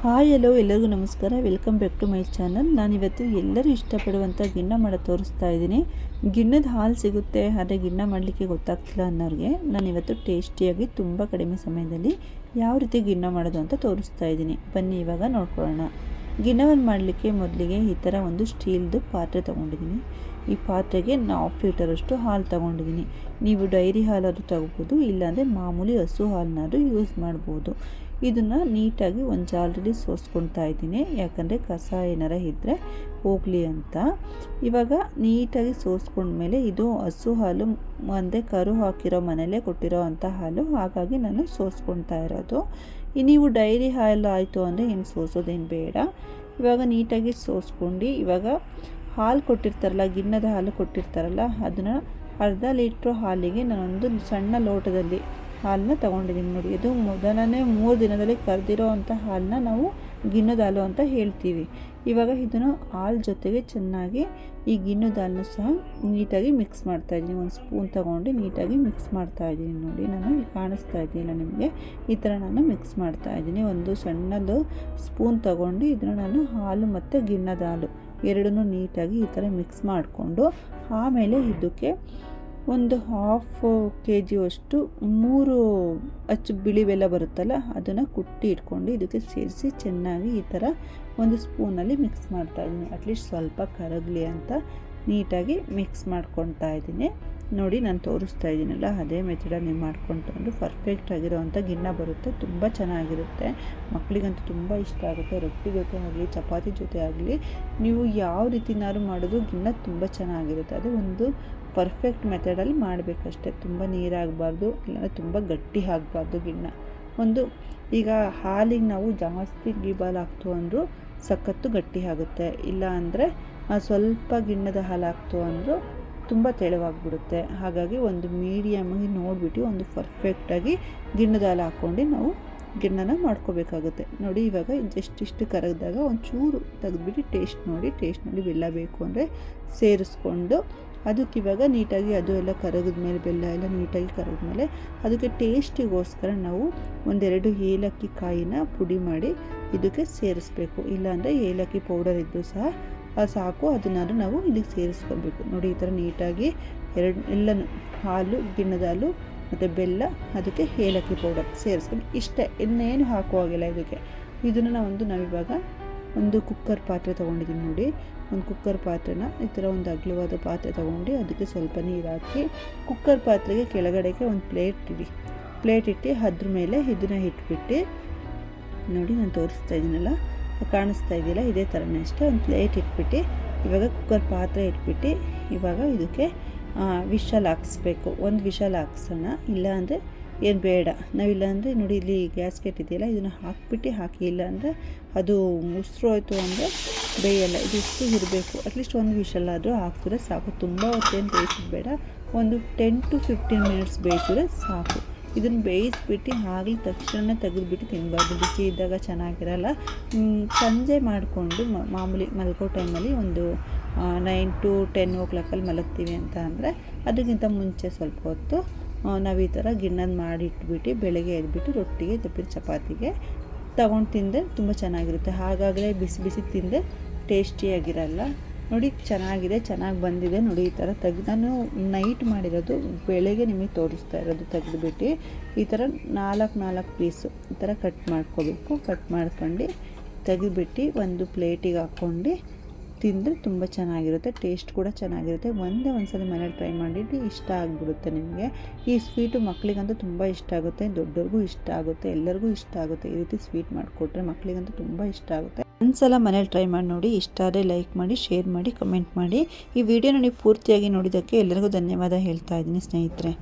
Hi hello ಎಲ್ಲರಿಗೂ ನಮಸ್ಕಾರ. Welcome back to my channel ನಾನಿವತ್ತು ಎಲ್ಲರೂ ಇಷ್ಟಪಡುವಂಥ ಗಿಣ್ಣ ಮಾಡ ತೋರಿಸ್ತಾ ಇದ್ದೀನಿ. ಗಿಣ್ಣದ ಹಾಲು ಸಿಗುತ್ತೆ, ಆದರೆ ಗಿಣ್ಣ ಮಾಡಲಿಕ್ಕೆ ಗೊತ್ತಾಗ್ತಿಲ್ಲ ಅನ್ನೋರಿಗೆ. ನಾನಿವತ್ತು ಟೇಸ್ಟಿಯಾಗಿ ತುಂಬ ಕಡಿಮೆ ಸಮಯದಲ್ಲಿ ಯಾವ ರೀತಿ ಗಿಣ್ಣ ಮಾಡೋದು ಅಂತ ತೋರಿಸ್ತಾ ಇದ್ದೀನಿ. ಬನ್ನಿ, ಇವಾಗ ನೋಡ್ಕೊಳ್ಳೋಣ. ಗಿಣ್ಣವನ್ನು ಮಾಡಲಿಕ್ಕೆ ಮೊದಲಿಗೆ ಈ ಥರ ಒಂದು ಸ್ಟೀಲ್ದು ಪಾತ್ರೆ ತೊಗೊಂಡಿದ್ದೀನಿ. ಈ ಪಾತ್ರೆಗೆ ನಾನು ಲೀಟರಷ್ಟು ಹಾಲು ತಗೊಂಡಿದ್ದೀನಿ ನೀವು ಡೈರಿ ಹಾಲಾದರೂ ತಗೋಬೋದು, ಇಲ್ಲಾಂದರೆ ಮಾಮೂಲಿ ಹಸು ಹಾಲನ್ನಾದ್ರೂ ಯೂಸ್ ಮಾಡ್ಬೋದು. ಇದನ್ನು ನೀಟಾಗಿ ಒಂದು ಜಾಲದಲ್ಲಿ ಸೋಸ್ಕೊಳ್ತಾ ಇದ್ದೀನಿ. ಯಾಕಂದರೆ ಕಸ ಏನಾರ ಇದ್ದರೆ ಹೋಗಲಿ ಅಂತ. ಇವಾಗ ನೀಟಾಗಿ ಸೋಸ್ಕೊಂಡ್ಮೇಲೆ ಇದು ಹಸು ಹಾಲು, ಅಂದರೆ ಕರು ಹಾಕಿರೋ ಮನೆಯಲ್ಲೇ ಕೊಟ್ಟಿರೋ ಅಂಥ ಹಾಲು, ಹಾಗಾಗಿ ನಾನು ಸೋಸ್ಕೊಳ್ತಾ ಇರೋದು. ನೀವು ಡೈರಿ ಹಾಲು ಆಯಿತು ಅಂದರೆ ಏನು ಸೋಸೋದೇನು ಬೇಡ. ಇವಾಗ ನೀಟಾಗಿ ಸೋಸ್ಕೊಂಡು, ಇವಾಗ ಹಾಲು ಕೊಟ್ಟಿರ್ತಾರಲ್ಲ, ಗಿಣ್ಣದ ಹಾಲು ಕೊಟ್ಟಿರ್ತಾರಲ್ಲ, ಅದನ್ನು ಅರ್ಧ ಲೀಟ್ರ್ ಹಾಲಿಗೆ ನಾನೊಂದು ಸಣ್ಣ ಲೋಟದಲ್ಲಿ ಹಾಲನ್ನ ತಗೊಂಡಿದ್ದೀನಿ ನೋಡಿ. ಇದು ಮೊದಲನೇ ಮೂರು ದಿನದಲ್ಲಿ ಕರೆದಿರೋ ಅಂಥ ಹಾಲನ್ನ ನಾವು ಗಿಣ್ಣದ ಹಾಲು ಅಂತ ಹೇಳ್ತೀವಿ. ಇವಾಗ ಇದನ್ನು ಹಾಲು ಜೊತೆಗೆ ಚೆನ್ನಾಗಿ ಈ ಗಿಣ್ಣದ ಹಾಲನ್ನು ಸಹ ನೀಟಾಗಿ ಮಿಕ್ಸ್ ಮಾಡ್ತಾ ಇದ್ದೀನಿ. ಒಂದು ಸ್ಪೂನ್ ತಗೊಂಡು ನೀಟಾಗಿ ಮಿಕ್ಸ್ ಮಾಡ್ತಾ ಇದ್ದೀನಿ ನೋಡಿ. ನಾನು ಇಲ್ಲಿ ಕಾಣಿಸ್ತಾ ಇದ್ದೀನಿ ನಿಮಗೆ? ಈ ಥರ ನಾನು ಮಿಕ್ಸ್ ಮಾಡ್ತಾ ಇದ್ದೀನಿ. ಒಂದು ಸಣ್ಣದು ಸ್ಪೂನ್ ತಗೊಂಡು ಇದನ್ನು ನಾನು ಹಾಲು ಮತ್ತು ಗಿಣ್ಣದ ಹಾಲು ಎರಡನ್ನೂ ನೀಟಾಗಿ ಈ ಥರ ಮಿಕ್ಸ್ ಮಾಡಿಕೊಂಡು ಆಮೇಲೆ ಇದಕ್ಕೆ ಒಂದು ಹಾಫ್ ಕೆ ಜಿಯಷ್ಟು ಮೂರು ಅಚ್ಚು ಬಿಳಿ ಬೆಲ್ಲ ಬರುತ್ತಲ್ಲ ಅದನ್ನು ಕುಟ್ಟಿ ಇಟ್ಕೊಂಡು ಇದಕ್ಕೆ ಸೇರಿಸಿ ಚೆನ್ನಾಗಿ ಈ ಥರ ಒಂದು ಸ್ಪೂನಲ್ಲಿ ಮಿಕ್ಸ್ ಮಾಡ್ತಾ ಇದ್ದೀನಿ. ಅಟ್ಲೀಸ್ಟ್ ಸ್ವಲ್ಪ ಕರಗಲಿ ಅಂತ ನೀಟಾಗಿ ಮಿಕ್ಸ್ ಮಾಡ್ಕೊತಾ ಇದ್ದೀನಿ. ನೋಡಿ ನಾನು ತೋರಿಸ್ತಾ ಇದ್ದೀನಲ್ಲ, ಅದೇ ಮೆಥಡಲ್ಲಿ ನೀವು ಮಾಡ್ಕೊಂಡು ಪರ್ಫೆಕ್ಟ್ ಆಗಿರೋವಂಥ ಗಿಣ್ಣ ಬರುತ್ತೆ, ತುಂಬ ಚೆನ್ನಾಗಿರುತ್ತೆ. ಮಕ್ಕಳಿಗಂತೂ ತುಂಬ ಇಷ್ಟ ಆಗುತ್ತೆ, ರೊಟ್ಟಿ ಜೊತೆ ಆಗಲಿ, ಚಪಾತಿ ಜೊತೆ ಆಗಲಿ, ನೀವು ಯಾವ ರೀತಿನಾದ್ರು ಮಾಡೋದು ಗಿಣ್ಣ ತುಂಬ ಚೆನ್ನಾಗಿರುತ್ತೆ. ಅದು ಒಂದು ಪರ್ಫೆಕ್ಟ್ ಮೆಥಡಲ್ಲಿ ಮಾಡಬೇಕಷ್ಟೆ, ತುಂಬ ನೀರಾಗಬಾರ್ದು, ಇಲ್ಲಾಂದರೆ ತುಂಬ ಗಟ್ಟಿ ಆಗಬಾರ್ದು ಗಿಣ್ಣ ಒಂದು, ಈಗ ಹಾಲಿಗೆ ನಾವು ಜಾಸ್ತಿ ಗೀಬಾಲ್ ಹಾಕ್ತು ಅಂದರೂ ಸಖತ್ತು ಗಟ್ಟಿ ಆಗುತ್ತೆ ಇಲ್ಲ ಅಂದರೆ ಸ್ವಲ್ಪ ಗಿಣ್ಣದ ಹಾಲು ಹಾಕ್ತು ಅಂದರೂ ತುಂಬ ತೆಳುವಾಗಿಬಿಡುತ್ತೆ. ಹಾಗಾಗಿ ಒಂದು ಮೀಡಿಯಮಾಗಿ ನೋಡಿಬಿಟ್ಟು ಒಂದು ಪರ್ಫೆಕ್ಟಾಗಿ ಗಿಣ್ಣದಾಲ ಹಾಕ್ಕೊಂಡು ನಾವು ಗಿಣ್ಣನ ಮಾಡ್ಕೋಬೇಕಾಗುತ್ತೆ. ನೋಡಿ ಇವಾಗ ಜಸ್ಟ್ ಇಷ್ಟು ಕರಗಿದಾಗ ಒಂಚೂರು ತೆಗೆದ್ಬಿಟ್ಟು ಟೇಸ್ಟ್ ನೋಡಿ ಟೇಸ್ಟ್ ನೋಡಿ ಬೆಲ್ಲ ಬೇಕು ಅಂದರೆ ಸೇರಿಸ್ಕೊಂಡು ಅದಕ್ಕೆ ಇವಾಗ ನೀಟಾಗಿ ಅದು ಎಲ್ಲ ಕರಗಿದ ಮೇಲೆ, ಬೆಲ್ಲ ಎಲ್ಲ ನೀಟಾಗಿ ಕರಗಿದ ಮೇಲೆ ಅದಕ್ಕೆ ಟೇಸ್ಟಿಗೋಸ್ಕರ ನಾವು ಒಂದೆರಡು ಏಲಕ್ಕಿ ಕಾಯಿನ ಪುಡಿ ಮಾಡಿ ಇದಕ್ಕೆ ಸೇರಿಸ್ಬೇಕು. ಇಲ್ಲಾಂದರೆ ಏಲಕ್ಕಿ ಪೌಡರ್ ಇದ್ದು ಸಹ ಸಾಕು, ಅದನ್ನಾದ್ರೂ ನಾವು ಇಲ್ಲಿಗೆ ಸೇರಿಸ್ಕೊಬೇಕು ನೋಡಿ, ಈ ಥರ ನೀಟಾಗಿ ಎರಡು, ಎಲ್ಲನೂ ಹಾಲು, ಗಿಣ್ಣದ ಹಾಲು ಮತ್ತು ಬೆಲ್ಲ, ಅದಕ್ಕೆ ಏಲಕ್ಕಿ ಪೌಡರ್ ಸೇರಿಸ್ಕೊಂಡು ಇಷ್ಟೇ, ಇನ್ನೇನು ಹಾಕುವಾಗಿಲ್ಲ ಇದಕ್ಕೆ. ಇದನ್ನು ಒಂದು ನಾವಿವಾಗ ಒಂದು ಕುಕ್ಕರ್ ಪಾತ್ರೆ ತೊಗೊಂಡಿದ್ದೀನಿ ನೋಡಿ. ಒಂದು ಕುಕ್ಕರ್ ಪಾತ್ರೆನ ಈ ಥರ ಒಂದು ಅಗಲವಾದ ಪಾತ್ರೆ ತೊಗೊಂಡು ಅದಕ್ಕೆ ಸ್ವಲ್ಪ ನೀರು ಹಾಕಿ ಕುಕ್ಕರ್ ಪಾತ್ರೆಗೆ ಕೆಳಗಡೆಗೆ ಒಂದು ಪ್ಲೇಟ್ ಇಡಿ. ಪ್ಲೇಟ್ ಇಟ್ಟು ಅದ್ರ ಮೇಲೆ ಇದನ್ನ ಇಟ್ಬಿಟ್ಟು ನೋಡಿ, ನಾನು ತೋರಿಸ್ತಾ ಇದ್ದೀನಲ್ಲ. ಕಾಣಿಸ್ತಾ ಇದೆಯಲ್ಲ, ಇದೇ ಥರನೇ ಅಷ್ಟೇ. ಒಂದು ಪ್ಲೇಟ್ ಇಟ್ಬಿಟ್ಟು, ಇವಾಗ ಕುಕ್ಕರ್ ಪಾತ್ರೆ ಇಟ್ಬಿಟ್ಟು, ಇವಾಗ ಇದಕ್ಕೆ ವಿಶಲ್ ಹಾಕ್ಸ್ಬೇಕು. ಒಂದು ವಿಶಲ್ ಹಾಕ್ಸೋಣ. ಇಲ್ಲ ಅಂದರೆ ಏನು ಬೇಡ. ನಾವಿಲ್ಲಾಂದರೆ ನೋಡಿ, ಇಲ್ಲಿ ಗ್ಯಾಸ್ಕೆಟ್ ಇದೆಯಲ್ಲ, ಇದನ್ನು ಹಾಕ್ಬಿಟ್ಟು ಹಾಕಿ. ಇಲ್ಲಾಂದರೆ ಅದು ಮುಸ್ರು ಹೋಯ್ತು ಅಂದರೆ ಬೇಯಲ್ಲ. ಇದಿಷ್ಟು ಇರಬೇಕು. ಅಟ್ಲೀಸ್ಟ್ ಒಂದು ವಿಶಲ್ ಆದರೂ ಹಾಕ್ಸಿದ್ರೆ ಸಾಕು. ತುಂಬ ಹೊತ್ತೇನು ಬೇಯಿಸೋದು ಬೇಡ. ಒಂದು ಟೆನ್ ಟು ಫಿಫ್ಟೀನ್ ಮಿನಿಟ್ಸ್ ಬೇಯಿಸಿದ್ರೆ ಸಾಕು. ಇದನ್ನು ಬೇಯಿಸ್ಬಿಟ್ಟು ಆಗಲಿ ತಕ್ಷಣ ತೆಗೆದುಬಿಟ್ಟು ತಿನ್ನಬಾರ್ದು ಬಿಸಿ ಇದ್ದಾಗ ಚೆನ್ನಾಗಿರಲ್ಲ. ಸಂಜೆ ಮಾಡಿಕೊಂಡು ಮಾಮೂಲಿ ಮಲ್ಕೋ ಟೈಮಲ್ಲಿ ಒಂದು ನೈನ್ ಟು ಟೆನ್ ಓ ಕ್ಲಾಕಲ್ಲಿ ಮಲಗ್ತೀವಿ ಅಂತ ಅಂದರೆ ಅದಕ್ಕಿಂತ ಮುಂಚೆ ಸ್ವಲ್ಪ ಹೊತ್ತು ನಾವು ಈ ಥರ ಗಿಣ್ಣದ ಮಾಡಿಟ್ಬಿಟ್ಟು ಬೆಳಗ್ಗೆ ಎದ್ಬಿಟ್ಟು ರೊಟ್ಟಿಗೆ ತಪ್ಪಿದ ಚಪಾತಿಗೆ ತಗೊಂಡು ತಿಂದರೆ ತುಂಬ ಚೆನ್ನಾಗಿರುತ್ತೆ. ಹಾಗಾಗಲೇ ಬಿಸಿ ಬಿಸಿ ತಿಂದರೆ ಟೇಸ್ಟಿಯಾಗಿರಲ್ಲ. ನೋಡಿ, ಚೆನ್ನಾಗಿದೆ, ಚೆನ್ನಾಗಿ ಬಂದಿದೆ. ನೋಡಿ, ಈ ಥರ ತೆಗ್ದು, ನಾನು ನೈಟ್ ಮಾಡಿರೋದು ಬೆಳಗ್ಗೆ ನಿಮಗೆ ತೋರಿಸ್ತಾ ಇರೋದು ತೆಗೆದುಬಿಟ್ಟು. ಈ ಥರ ನಾಲ್ಕು ನಾಲ್ಕು ಪೀಸು ಈ ಥರ ಕಟ್ ಮಾಡ್ಕೋಬೇಕು. ಕಟ್ ಮಾಡ್ಕೊಂಡು ತೆಗೆದುಬಿಟ್ಟು ಒಂದು ಪ್ಲೇಟಿಗೆ ಹಾಕ್ಕೊಂಡು ತಿಂದರೆ ತುಂಬ ಚೆನ್ನಾಗಿರುತ್ತೆ. ಟೇಸ್ಟ್ ಕೂಡ ಚೆನ್ನಾಗಿರುತ್ತೆ. ಒಂದೇ ಒಂದು ಸಲ ಮನೇಲಿ ಟ್ರೈ ಮಾಡಿಟ್ಟು ಇಷ್ಟ ಆಗಿಬಿಡುತ್ತೆ ನಿಮಗೆ. ಈ ಸ್ವೀಟು ಮಕ್ಕಳಿಗಂತೂ ತುಂಬ ಇಷ್ಟ ಆಗುತ್ತೆ. ದೊಡ್ಡವ್ರಿಗೂ ಇಷ್ಟ ಆಗುತ್ತೆ. ಎಲ್ಲರಿಗೂ ಇಷ್ಟ ಆಗುತ್ತೆ. ಈ ರೀತಿ ಸ್ವೀಟ್ ಮಾಡಿಕೊಟ್ರೆ ಮಕ್ಕಳಿಗಂತೂ ತುಂಬ ಇಷ್ಟ ಆಗುತ್ತೆ. ಒಂದ್ಸಲ ಮನೇಲಿ ಟ್ರೈ ಮಾಡಿ ನೋಡಿ, ಇಷ್ಟ ಆದರೆ ಲೈಕ್ ಮಾಡಿ ಶೇರ್ ಮಾಡಿ ಕಮೆಂಟ್ ಮಾಡಿ. ಈ ವಿಡಿಯೋ ನೀವು ಪೂರ್ತಿಯಾಗಿ ನೋಡಿದ್ದಕ್ಕೆ ಎಲ್ಲರಿಗೂ ಧನ್ಯವಾದ ಹೇಳ್ತಾ ಇದ್ದೀನಿ ಸ್ನೇಹಿತರೆ.